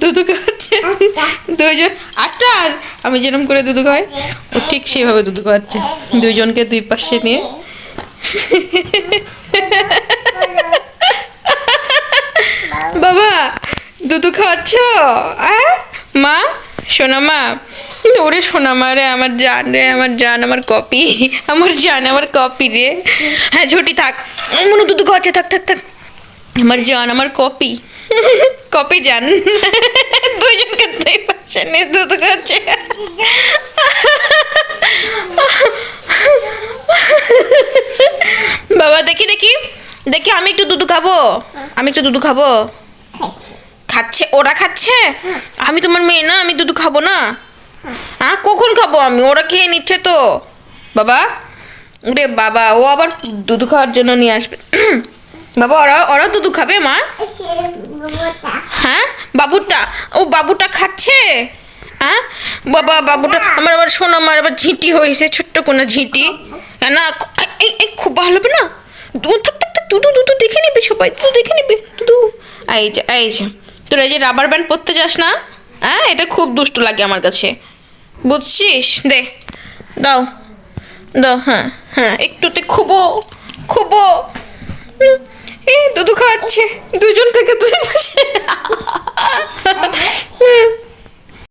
দুধু খাচ্ছে দুইজন আটটা? আমি যেরকম করে দুধু খাই, ও ঠিক সেভাবে দুধু খাচ্ছে। দুইজনকে দুই পাশে নিয়ে। বাবা দুধু খাওয়াচ্ছ? মা? সোনা মা? ওরে সোনা মা রে, আমার জান রে, আমার জান, আমার কপি। আমার জান, আমার কপি রে। হ্যাঁ ঝুটি থাক। মনে দুধু খাওয়াচ্ছে, থাক থাক থাক। আমার জান, আমার কপি। কপি জান। দুইজনকে দুই পাশে নিয়ে দুধ খাচ্ছে। বাবা, দেখি দেখি। দেখি, আমি একটু দুধ খাব? আমি একটু দুধ খাব? খাচ্ছে, ওরা খাচ্ছে? আমি তোমার মেয়ে না, আমি দুধ খাব না? হ্যাঁ কখন খাব আমি? ওরা খেয়ে নিচ্ছে তো। বাবা রে বাবা, ও আবার দুধ খাওয়ার জন্য নিয়ে আসবে। বাবা ওরা ওরা দুধু খাবে মা? হ্যাঁ? বাবুটা ও বাবুটা খাচ্ছে? হ্যাঁ? বাবা বাবুটা আমার আবার শোনো আমার আবার ঝিঁটি হয়েছে ছোট্ট কোনো ঝিঁটি। না এই এই খুব ভালো হবে না? দু- থাক থাক থাক দুদু দুদু দেখে নিবি সবাই তুই দেখে নিবি দুদু এই যে এই যে তোর এই যে রাবার ব্যান্ড পরতে যাস না? হ্যাঁ? এটা খুব দুষ্ট লাগে আমার কাছে। বুঝছিস? দে দাও দাও হ্যাঁ হ্যাঁ একটুতে খুবো খুবো। খাওয়াচ্ছে দুজন থেকে দুই পাশে